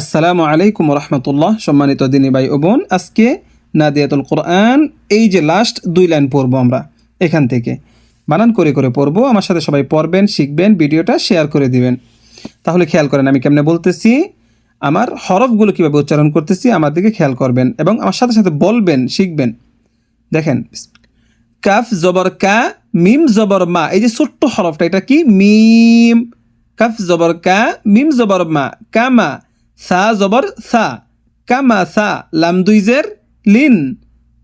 আসসালামু আলাইকুম রহমতুল্লাহ সম্মানিত দিনী ভাই ও বোন, আজকে নাদিয়াতুল কোরআন, এই যে লাস্ট দুই লাইন পড়ব আমরা, এখান থেকে। বানান করে করে পড়ব, আমার সাথে সবাই পড়বেন, শিখবেন, ভিডিওটা শেয়ার করে দিবেন। তাহলে খেয়াল করেন, আমি কেমনে বলতেছি, আমার হরফগুলো কীভাবে উচ্চারণ করতেছি, আমার দিকে খেয়াল করবেন এবং আমার সাথে সাথে বলবেন, শিখবেন। দেখেন, কাফ জবর কা, মিম জবর মা, এই যে ছোট্ট হরফটা, এটা কি? মিম, কাফ জবর কা, মিম জবর মা কামা সা জবর সা। কামা সা লাম দুইজের লিন।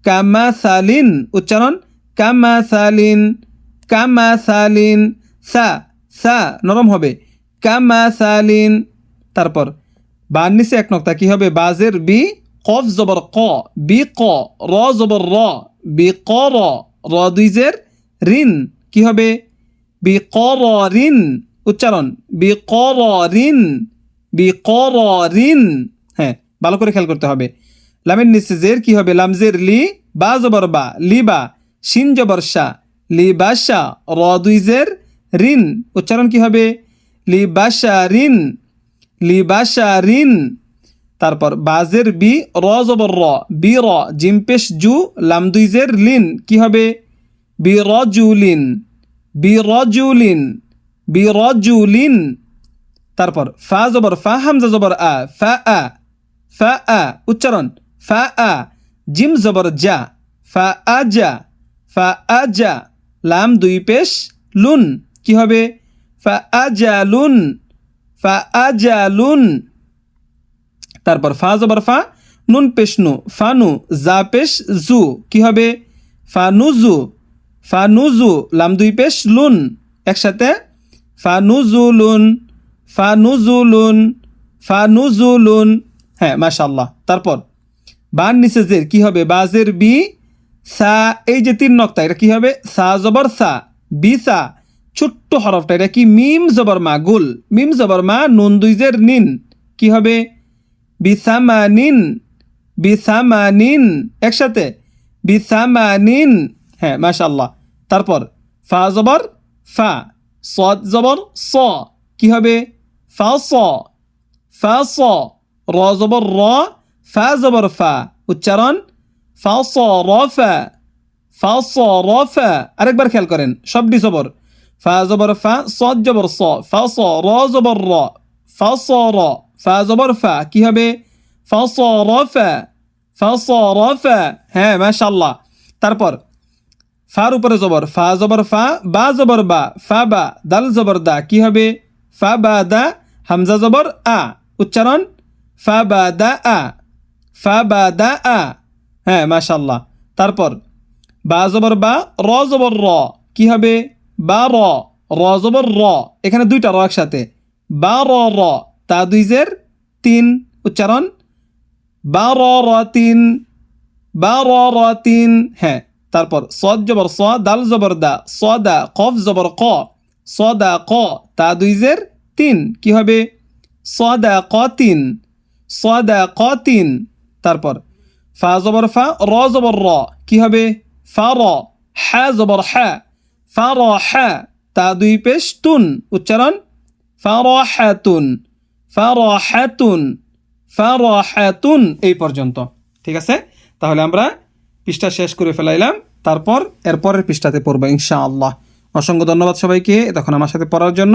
কামা সালিন উচ্চারণ কামা সালিন কামা সালিন সা সা নরম হবে। কামা সালিন তারপর বার নিচে এক নক্তা কি হবে? বাজের বি, কফ জবর ক। বি, ক র জবর র বি, ক র র দুইজের রিন কি হবে? বি, ক র রিন উচ্চারণ বি, ক র রিন র হ্যাঁ ভালো করে খেয়াল করতে হবে। লামের নিচে জের কি হবে? লামজের লি, বা জবর বা, লি বা, শিন জবর শা, লি বাসা র দুইজের রিন। উচ্চারণ কি হবে? লি বাসা রিন। লিবাসা রিন। তারপর বাজের বি, র জবর র, বি র জিমপেশ জু, লাম দুইজের লিন। কি হবে? বি রজুলিন বি রজুলিন বি রজুলিন তারপর ফা জবর, ফা হামজা জবর, আ, ফা আ ফা, আ, উচ্চারণ, ফা, আ, জিম জবর যা ফা, আ যা ফা, আ যা লাম, দুই পেশ, লুন, কি হবে? ফা, আ যা লুন, ফা, আ যা লুন, তারপর ফা জবর, ফা, নুন, পেশ পেশনু ফানু জা, পেশ, জু, কি হবে? ফানুজু ফানুজু লাম, দুই পেশ, লুন, একসাথে ফানুজুলুন ফানুজুলুন ফানুজুলুন হ্যাঁ মাশাল্লাহ তারপর, বান নিচে জের, কি হবে? বাজের বি, সা, এই যে তিন নক্তা, এটা কি হবে? সা জবর সা, বি সা, ছোট্ট হরফটা, এটা কি? মিম জবর মা, গুল। মিম জবর মা, নুন দুইজের নিন। কি হবে? বিসামা নিন। বিসামা নিন। একসাথে বিসামা নিন। হ্যাঁ মাশাল্লাহ তারপর, ফা জবর, ফা, সদ জবর, স। কি হবে? ফা স ফা স র জবর র ফা জবর ফা উচ্চারণ ফা স র ফা ফা স র ফা আরেকবার খেয়াল করেন সবটি জবর ফা জবর ফা সদ জবর স ফা স র জবর র ফা স র ফা জবর ফা কি হবে ফা স র ফা ফা স র ফা হ্যাঁ মাশাল্লাহ তারপর ফার উপরে জবর ফা জবর ফা বা জবর বা ফা বা দাল জবর দা কি হবে ফা বা দা হামজা জবর আ, উচ্চারণ ফা বা দা আ ফা বা দা আ। হ্যাঁ মাশাল্লাহ তারপর, বা জবর বা, র জবর র। কি হবে? বা র র জবর র। এখানে দুইটা র একসাথে। বা র র। তা দুইজের তিন, উচ্চারণ বা র র তিন, বা র র তিন। হ্যাঁ তারপর, সদ জবর স, দাল জবর দা, স দা, কফ জবর ক, স দা ক। তা দুইজের তিন কি হবে? স দা ক তিন স দা ক তিন তারপর, ফা জবর ফা, র জবর র, কি হবে? ফা র হ্যা জবর হ্যা ফা র হ্যা তা দুই পেশ তুন, উচ্চারণ, ফা র হ্যাতুন ফা র হ্যাতুন ফা র হ্যাতুন এই পর্যন্ত। ঠিক আছে? তাহলে আমরা পৃষ্ঠা শেষ করে ফেলাইলাম। তারপর, এরপরের পৃষ্ঠাতে পড়ব ইনশাআল্লাহ। অসংখ্য ধন্যবাদ সবাইকে তখন আমার সাথে পড়ার জন্য।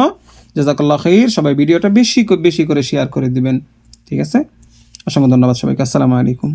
জাজাকাল্লাহ খৈর সবাই ভিডিওটা বেশি বেশি করে শেয়ার করে দিবেন। ঠিক আছে? অসংখ্য ধন্যবাদ সবাইকে। আসসালামু আলাইকুম।